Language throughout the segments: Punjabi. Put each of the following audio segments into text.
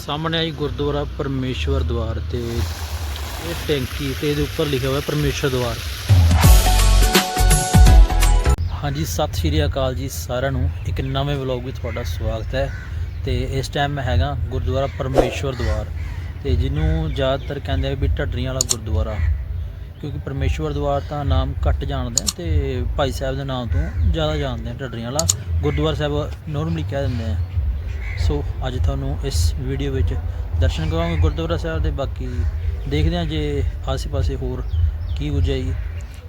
ਸਾਹਮਣੇ ਆਈ ਗੁਰਦੁਆਰਾ ਪਰਮੇਸ਼ਵਰ ਦਵਾਰ ਤੇ। ਇਹ ਟੈਂਕੀ ਤੇ ਇਹਦੇ ਉੱਪਰ ਲਿਖਿਆ ਹੋਇਆ ਪਰਮੇਸ਼ਵਰ ਦਵਾਰ ਹਾਂਜੀ, ਸਤਿ ਸ਼੍ਰੀ ਅਕਾਲ ਜੀ ਸਾਰਿਆਂ ਨੂੰ। ਇੱਕ ਨਵੇਂ ਵਲੌਗ ਵਿੱਚ ਤੁਹਾਡਾ ਸਵਾਗਤ ਹੈ ਤੇ ਇਸ ਟਾਈਮ ਮੈਂ ਹੈਗਾ ਗੁਰਦੁਆਰਾ ਪਰਮੇਸ਼ਵਰ ਦਵਾਰ ਤੇ ਜਿਹਨੂੰ ਜ਼ਿਆਦਾਤਰ ਕਹਿੰਦੇ ਆ ਵੀ ਢੱਡਰੀਆਂ ਵਾਲਾ ਗੁਰਦੁਆਰਾ। ਕਿਉਂਕਿ ਪਰਮੇਸ਼ਵਰ ਦਵਾਰ ਤਾਂ ਨਾਮ ਘੱਟ ਜਾਣਦੇ ਆ ਤੇ ਭਾਈ ਸਾਹਿਬ ਦੇ ਨਾਮ ਤੋਂ ਜ਼ਿਆਦਾ ਜਾਣਦੇ ਆ ਢੱਡਰੀਆਂ ਵਾਲਾ। ਗੁਰਦੁਆਰਾ ਸਾਹਿਬ ਨੋਰਮਲੀ ਕਹਿ ਦਿੰਦੇ ਆ। ਸੋ ਅੱਜ ਤੁਹਾਨੂੰ ਇਸ ਵੀਡੀਓ ਵਿੱਚ ਦਰਸ਼ਨ ਕਰਾਂਗੇ ਗੁਰਦੁਆਰਾ ਸਾਹਿਬ ਦੇ। ਬਾਕੀ ਦੇਖਦੇ ਹਾਂ ਜੇ ਆਸੇ-ਪਾਸੇ ਹੋਰ ਕੀ ਕੁਝ ਹੈ ਜੀ।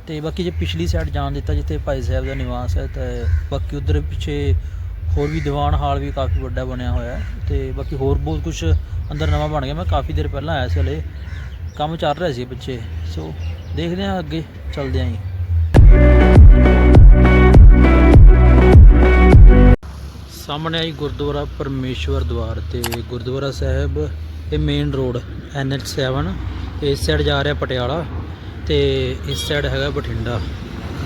ਤੇ ਬਾਕੀ ਜੇ ਪਿਛਲੀ ਸਾਈਡ ਜਾਣ ਦਿੱਤਾ, ਜਿੱਥੇ ਭਾਈ ਸਾਹਿਬ ਦਾ ਨਿਵਾਸ ਹੈ, ਤੇ ਬਾਕੀ ਉਧਰ ਪਿੱਛੇ ਹੋਰ ਵੀ ਦੀਵਾਨ ਹਾਲ ਵੀ ਕਾਫੀ ਵੱਡਾ ਬਣਿਆ ਹੋਇਆ ਹੈ। ਤੇ ਬਾਕੀ ਹੋਰ ਬਹੁਤ ਕੁਝ ਅੰਦਰ ਨਵਾਂ ਬਣ ਗਿਆ। ਮੈਂ ਕਾਫੀ ਦੇਰ ਪਹਿਲਾਂ ਆਇਆ ਸੀ ਹਲੇ। ਕੰਮ ਚੱਲ ਰਿਹਾ ਸੀ ਪਿੱਛੇ। ਸੋ ਦੇਖਦੇ ਹਾਂ ਅੱਗੇ, ਚੱਲਦੇ ਹਾਂ ਜੀ। ਸਾਹਮਣੇ ਆਈ ਗੁਰਦੁਆਰਾ ਪਰਮੇਸ਼ਵਰ ਦਵਾਰ ਤੇ ਗੁਰਦੁਆਰਾ ਸਾਹਿਬ, ਇਹ ਮੇਨ ਰੋਡ NH7 ਇਸ ਸਾਈਡ ਜਾ ਰਿਹਾ ਪਟਿਆਲਾ ਤੇ ਇਸ ਸਾਈਡ ਹੈਗਾ ਬਠਿੰਡਾ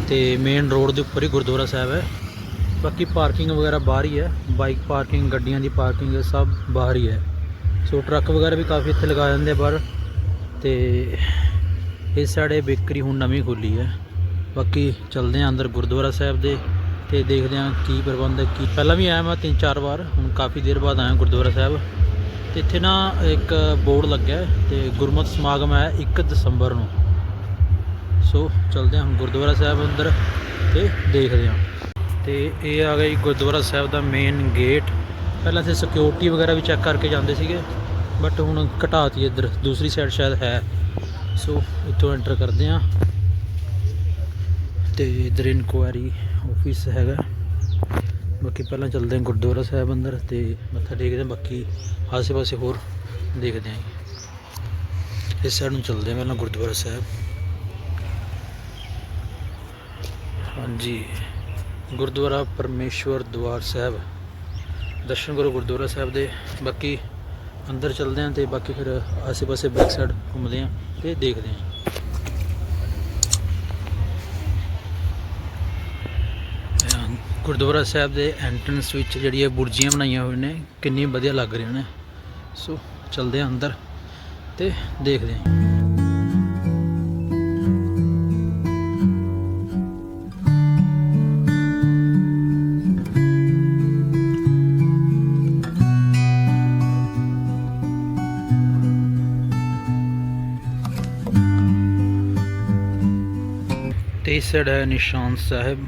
ਤੇ ਮੇਨ ਰੋਡ ਦੇ ਉੱਪਰ ਹੀ ਗੁਰਦੁਆਰਾ ਸਾਹਿਬ ਹੈ। ਬਾਕੀ ਪਾਰਕਿੰਗ ਵਗੈਰਾ ਬਾਹਰ ਹੀ ਹੈ ਬਾਈਕ ਪਾਰਕਿੰਗ ਗੱਡੀਆਂ ਦੀ ਪਾਰਕਿੰਗ ਸਭ ਬਾਹਰ ਹੀ ਹੈ। ਸੋ ਟਰੱਕ ਵਗੈਰਾ ਵੀ ਕਾਫੀ ਇੱਥੇ ਲਗਾ ਜਾਂਦੇ ਆ ਬਾਹਰ ਤੇ ਇਸ ਸਾਈਡ ਇਹ ਬੇਕਰੀ ਹੁਣ ਨਵੀਂ ਖੁੱਲੀ ਹੈ। ਬਾਕੀ ਚੱਲਦੇ ਹਾਂ ਅੰਦਰ ਗੁਰਦੁਆਰਾ ਸਾਹਿਬ ਦੇ ਤੇ ਦੇਖਦੇ ਹਾਂ ਕੀ ਪ੍ਰਬੰਧ ਹੈ, ਕੀ ਪਹਿਲਾਂ ਵੀ ਆਇਆ ਮੈਂ ਤਿੰਨ ਚਾਰ ਵਾਰ, ਹੁਣ ਕਾਫੀ ਦੇਰ ਬਾਅਦ ਆਇਆ ਗੁਰਦੁਆਰਾ ਸਾਹਿਬ। ਤੇ ਇੱਥੇ ਨਾ ਇੱਕ ਬੋਰਡ ਲੱਗਿਆ ਹੈ ਤੇ ਗੁਰਮਤਿ ਸਮਾਗਮ ਹੈ 1 ਦਸੰਬਰ ਨੂੰ। ਸੋ ਚੱਲਦੇ ਹਾਂ ਹੁਣ ਗੁਰਦੁਆਰਾ ਸਾਹਿਬ ਅੰਦਰ ਤੇ ਦੇਖਦੇ ਹਾਂ। ਤੇ ਇਹ ਆ ਗਈ ਗੁਰਦੁਆਰਾ ਸਾਹਿਬ ਦਾ ਮੇਨ ਗੇਟ ਪਹਿਲਾਂ ਤੇ ਸਿਕਿਉਰਿਟੀ ਵਗੈਰਾ ਵੀ ਚੈੱਕ ਕਰਕੇ ਜਾਂਦੇ ਸੀਗੇ ਬਟ ਹੁਣ ਘਟਾਤੀ ਇੱਧਰ, ਦੂਸਰੀ ਸਾਈਡ ਸ਼ਾਇਦ ਹੈ। ਸੋ ਇੱਥੋਂ ਐਂਟਰ ਕਰਦੇ ਹਾਂ। ਤੇ ਇਧਰ ਇਨਕੁਆਇਰੀ ਆਫਿਸ ਹੈਗਾ। ਬਾਕੀ ਪਹਿਲਾਂ ਚੱਲਦੇ ਹਾਂ ਗੁਰਦੁਆਰਾ ਸਾਹਿਬ ਅੰਦਰ ਤੇ ਮੱਥਾ ਟੇਕਦੇ ਹਾਂ, ਬਾਕੀ ਆਸੇ-ਪਾਸੇ ਹੋਰ ਦੇਖਦੇ ਹਾਂ ਇਸ ਸਾਈਡ ਨੂੰ ਚੱਲਦੇ ਹਾਂ ਪਹਿਲਾਂ ਗੁਰਦੁਆਰਾ ਸਾਹਿਬ। ਹਾਂਜੀ, ਗੁਰਦੁਆਰਾ ਪਰਮੇਸ਼ਵਰ ਦਵਾਰ ਸਾਹਿਬ। ਦਰਸ਼ਨ ਕਰੋ ਗੁਰਦੁਆਰਾ ਸਾਹਿਬ ਦੇ। ਬਾਕੀ ਅੰਦਰ ਚੱਲਦੇ ਹਾਂ ਤੇ ਬਾਕੀ ਫਿਰ ਆਸੇ-ਪਾਸੇ ਬੈਕ ਸਾਈਡ ਘੁੰਮਦੇ ਹਾਂ ਤੇ ਦੇਖਦੇ ਹਾਂ। ਗੁਰਦੁਆਰਾ ਸਾਹਿਬ ਦੇ ਐਂਟਰੈਂਸ ਵਿੱਚ ਜਿਹੜੀਆਂ ਬੁਰਜੀਆਂ ਬਣਾਈਆਂ ਹੋਈਆਂ ਨੇ, ਕਿੰਨੀ ਵਧੀਆ ਲੱਗ ਰਹੀਆਂ ਨੇ। ਸੋ ਚਲਦੇ ਹਾਂ ਅੰਦਰ ਤੇ ਦੇਖਦੇ ਹਾਂ। ਤੇ ਇਸ ਸਾਈਡ ਹੈ ਨਿਸ਼ਾਨ ਸਾਹਿਬ।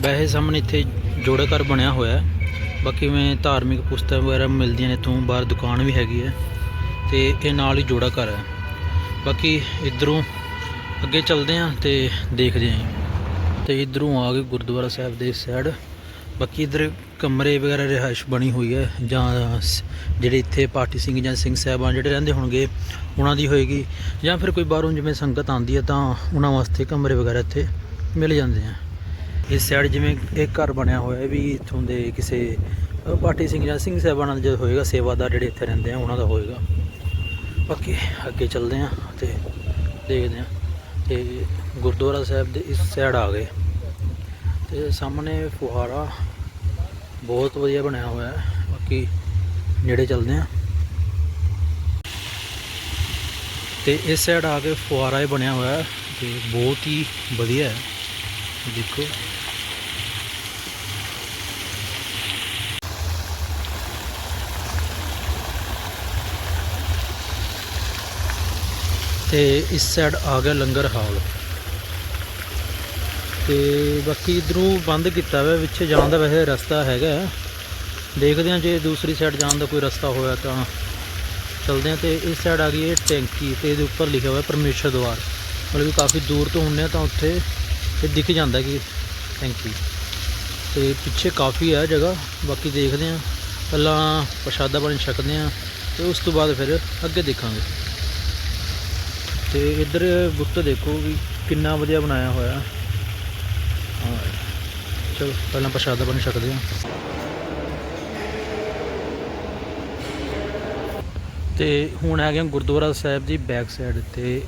ਵੈਸੇ ਸਾਹਮਣੇ ਇੱਥੇ ਜੋੜਾ ਘਰ ਬਣਿਆ ਹੋਇਆ ਹੈ। ਬਾਕੀ ਮੈਂ ਧਾਰਮਿਕ ਪੁਸਤਕਾਂ ਵਗੈਰਾ ਮਿਲਦੀਆਂ ਨੇ, ਇੱਥੋਂ ਬਾਹਰ ਦੁਕਾਨ ਵੀ ਹੈਗੀ ਹੈ ਤੇ ਇਹ ਨਾਲ ਹੀ ਜੋੜਾ ਘਰ ਹੈ। ਬਾਕੀ ਇਧਰੋਂ ਅੱਗੇ ਚੱਲਦੇ ਹਾਂ ਤੇ ਦੇਖਦੇ ਹਾਂ ਤੇ ਇਧਰੋਂ ਆ ਗਏ ਗੁਰਦੁਆਰਾ ਸਾਹਿਬ ਦੇ ਸਾਈਡ ਬਾਕੀ ਇਧਰ ਕਮਰੇ ਵਗੈਰਾ ਰਿਹਾਇਸ਼ ਬਣੀ ਹੋਈ ਹੈ ਜਾਂ ਜਿਹੜੇ ਇੱਥੇ ਪਾਠੀ ਸਿੰਘ ਜਾਂ ਸਿੰਘ ਸਾਹਿਬਾਨ ਜਿਹੜੇ ਰਹਿੰਦੇ ਹੋਣਗੇ, ਉਹਨਾਂ ਦੀ ਹੋਏਗੀ। ਜਾਂ ਫਿਰ ਕੋਈ ਬਾਹਰੋਂ ਜਿਵੇਂ ਸੰਗਤ ਆਉਂਦੀ ਹੈ ਤਾਂ ਉਹਨਾਂ ਵਾਸਤੇ ਕਮਰੇ ਵਗੈਰਾ ਇੱਥੇ ਮਿਲ ਜਾਂਦੇ ਆ। ਇਸ ਸਾਈਡ ਜਿਵੇਂ ਇੱਕ ਘਰ ਬਣਿਆ ਹੋਇਆ ਹੈ ਵੀ ਇੱਥੋਂ ਦੇ ਕਿਸੇ ਅ, ਪਾਠੀ ਸਿੰਘ ਜਾਂ ਸਿੰਘ ਸਾਹਿਬਾਨਾਂ ਦਾ ਜੋ ਹੋਏਗਾ ਸੇਵਾਦਾਰ ਜਿਹੜੇ ਇੱਥੇ ਰਹਿੰਦੇ ਆ ਉਹਨਾਂ ਦਾ ਹੋਏਗਾ। ਬਾਕੀ ਅੱਗੇ ਚੱਲਦੇ ਆ ਤੇ ਦੇਖਦੇ ਆ। ਤੇ ਗੁਰਦੁਆਰਾ ਸਾਹਿਬ ਦੇ ਇਸ ਸਾਈਡ ਆ ਗਏ। ਤੇ ਸਾਹਮਣੇ ਫੁਹਾਰਾ ਬਹੁਤ ਵਧੀਆ ਬਣਿਆ ਹੋਇਆ ਹੈ। ਬਾਕੀ ਨੇੜੇ ਚੱਲਦੇ ਆ। ਤੇ ਇਸ ਸਾਈਡ ਆ ਕੇ ਫੁਹਾਰਾ ਹੀ ਬਣਿਆ ਹੋਇਆ ਹੈ ਤੇ ਬਹੁਤ ਹੀ ਵਧੀਆ ਹੈ। ਦੇਖੋ। ਤੇ ਇਸ ਸਾਈਡ ਆ ਗਿਆ ਲੰਗਰ ਹਾਲ। ਤੇ ਬਾਕੀ ਇਧਰੋਂ ਬੰਦ ਕੀਤਾ ਹੋਇਆ ਵਿੱਚ ਜਾਣ ਦਾ ਵੈਸੇ ਰਸਤਾ ਹੈਗਾ। ਦੇਖਦੇ ਹਾਂ ਜੇ ਦੂਸਰੀ ਸਾਈਡ ਜਾਣ ਦਾ ਕੋਈ ਰਸਤਾ ਹੋਇਆ ਤਾਂ। ਚਲਦੇ ਹਾਂ ਤੇ ਇਸ ਸਾਈਡ ਆ ਗਈ ਇਹ ਟੈਂਕੀ ਤੇ ਇਹਦੇ ਉੱਪਰ ਲਿਖਿਆ ਹੋਇਆ ਪਰਮੇਸ਼ਰ ਦਵਾਰ ਮਤਲਬ ਕਿ ਕਾਫੀ ਦੂਰ ਤੋਂ ਹੁੰਨੇ ਆ ਤਾਂ ਉੱਥੇ ਇਹ ਦਿਖ ਜਾਂਦਾ ਕਿ ਟੈਂਕੀ। ਤੇ ਪਿੱਛੇ ਕਾਫੀ ਹੈ ਜਗ੍ਹਾ, ਬਾਕੀ ਦੇਖਦੇ ਹਾਂ। ਪਹਿਲਾਂ ਪ੍ਰਸ਼ਾਦਾ ਪਾਣੀ ਛਕਦੇ ਹਾਂ ਤੇ ਉਸ ਤੋਂ ਬਾਅਦ ਫਿਰ ਅੱਗੇ ਦੇਖਾਂਗੇ। ਤੇ ਇੱਧਰ ਬੁੱਤ ਦੇਖੋ ਵੀ ਕਿੰਨਾ ਵਧੀਆ ਬਣਾਇਆ ਹੋਇਆ। ਹਾਂ, ਚਲੋ, ਪਹਿਲਾਂ ਪ੍ਰਸ਼ਾਦਾ ਬਣ ਸਕਦੇ ਹਾਂ। ਤੇ ਹੁਣ ਹੈਗੇ ਆ ਗੁਰਦੁਆਰਾ ਸਾਹਿਬ ਦੀ ਬੈਕ ਸਾਈਡ ਤੇ।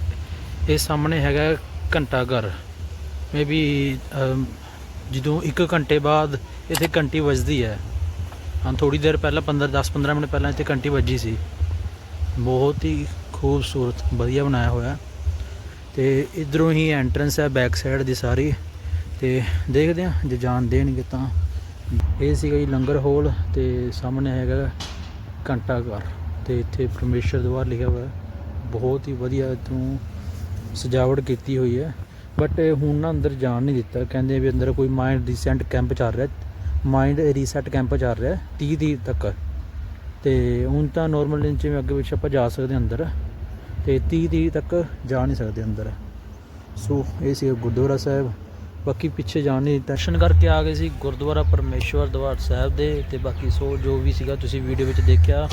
ਇਹ ਸਾਹਮਣੇ ਹੈਗਾ ਘੰਟਾ ਘਰ। ਮੇਬੀ ਜਦੋਂ 1 ਘੰਟੇ ਬਾਅਦ ਇੱਥੇ ਘੰਟੀ ਵੱਜਦੀ ਹੈ। ਹਾਂ ਥੋੜੀ ਦੇਰ ਪਹਿਲਾਂ 15 10 15 ਮਿੰਟ ਪਹਿਲਾਂ ਇੱਥੇ ਘੰਟੀ ਵੱਜੀ ਸੀ। ਬਹੁਤ ਹੀ ਖੂਬਸੂਰਤ, ਵਧੀਆ ਬਣਾਇਆ ਹੋਇਆ। ਤੇ ਇਧਰੋਂ ਹੀ ਐਂਟਰੈਂਸ ਹੈ ਬੈਕ ਸਾਈਡ ਦੀ ਸਾਰੀ। ਤੇ ਦੇਖਦੇ ਹਾਂ, ਜੇ ਜਾਣ ਦੇਣਗੇ ਤਾਂ। ਇਹ ਸੀਗਾ ਜੀ ਲੰਗਰ ਹੋਲ ਤੇ ਸਾਹਮਣੇ ਹੈਗਾ ਘੰਟਾ ਘਰ ਤੇ ਇੱਥੇ ਪਰਮੇਸ਼ਰ ਦਵਾਰ ਲਿਖਿਆ ਹੋਇਆ। ਬਹੁਤ ਹੀ ਵਧੀਆ ਇੱਥੋਂ ਸਜਾਵਟ ਕੀਤੀ ਹੋਈ ਹੈ। ਬਟ ਹੁਣ ਨਾ ਅੰਦਰ ਜਾਣ ਨਹੀਂ ਦਿੱਤਾ। ਕਹਿੰਦੇ ਵੀ ਅੰਦਰ ਕੋਈ ਮਾਈਂਡ ਰੀਸੈਂਟ ਕੈਂਪ ਚੱਲ ਰਿਹਾ। ਮਾਈਂਡ ਰੀਸੈਟ ਕੈਂਪ ਚੱਲ ਰਿਹਾ। 30 ਦੀ ਤੱਕ। ਤੇ ਹੁਣ ਤਾਂ ਨਾਰਮਲ ਦਿਨ ਚ ਅੱਗੇ ਵਿੱਚ ਆਪਾਂ ਜਾ ਸਕਦੇ ਹਾਂ ਅੰਦਰ। ਤੇ 30 ਦੀ ਤੱਕ ਜਾ ਨਹੀਂ ਸਕਦੇ ਅੰਦਰ। ਸੋ ਇਹ ਸੀ ਗੁਰਦੁਆਰਾ ਸਾਹਿਬ। ਬਾਕੀ ਪਿੱਛੇ ਜਾਣ ਨਹੀਂ ਦਰਸ਼ਨ ਕਰਕੇ ਆ ਗਏ ਸੀ ਗੁਰਦੁਆਰਾ ਪਰਮੇਸ਼ਵਰ ਦਵਾਰ ਸਾਹਿਬ ਦੇ ਤੇ ਬਾਕੀ ਸੋ ਜੋ ਵੀ ਸੀਗਾ ਤੁਸੀਂ ਵੀਡੀਓ ਵਿੱਚ ਦੇਖਿਆ।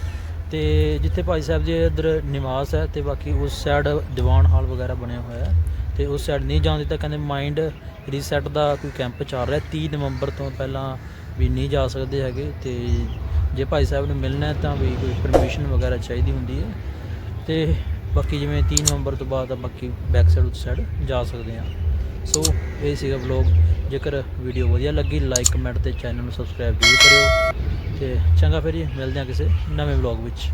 ਤੇ ਜਿੱਥੇ ਭਾਈ ਸਾਹਿਬ ਜੀ ਇੱਧਰ ਨਿਵਾਸ ਹੈ ਤੇ ਬਾਕੀ ਉਸ ਸਾਈਡ ਦੀਵਾਨ ਹਾਲ ਵਗੈਰਾ ਬਣਿਆ ਹੋਇਆ ਹੈ। ਤੇ ਉਸ ਸਾਈਡ ਨਹੀਂ ਜਾਣ ਦਿੱਤਾ, ਕਹਿੰਦੇ ਮਾਈਂਡ ਰੀਸੈਟ ਦਾ ਕੋਈ ਕੈਂਪ ਚੱਲ ਰਿਹਾ 30 ਨਵੰਬਰ ਤੋਂ ਪਹਿਲਾਂ ਵੀ ਨਹੀਂ ਜਾ ਸਕਦੇ ਹੈਗੇ ਤੇ ਜੇ ਭਾਈ ਸਾਹਿਬ ਨੂੰ ਮਿਲਣਾ ਹੈ ਤਾਂ ਵੀ ਕੋਈ ਪਰਮਿਸ਼ਨ ਵਗੈਰਾ ਚਾਹੀਦੀ ਹੁੰਦੀ ਹੈ। ਤੇ ਬਾਕੀ ਜਿਵੇਂ 3 ਨਵੰਬਰ ਤੋਂ ਬਾਅਦ ਬਾਕੀ ਬੈਕ ਸਾਈਡ ਉਸ ਸਾਈਡ ਜਾ ਸਕਦੇ ਹਾਂ। ਸੋ ਇਹ ਸੀਗਾ ਵਲੌਗ ਜੇਕਰ ਵੀਡੀਓ ਵਧੀਆ ਲੱਗੀ ਲਾਈਕ ਕਮੈਂਟ ਤੇ ਚੈਨਲ ਨੂੰ ਸਬਸਕ੍ਰਾਈਬ ਜ਼ਰੂਰ ਕਰਿਓ। ਤੇ ਚੰਗਾ ਫਿਰ ਜੀ, ਮਿਲਦੇ ਹਾਂ ਕਿਸੇ ਨਵੇਂ ਵਲੌਗ ਵਿੱਚ।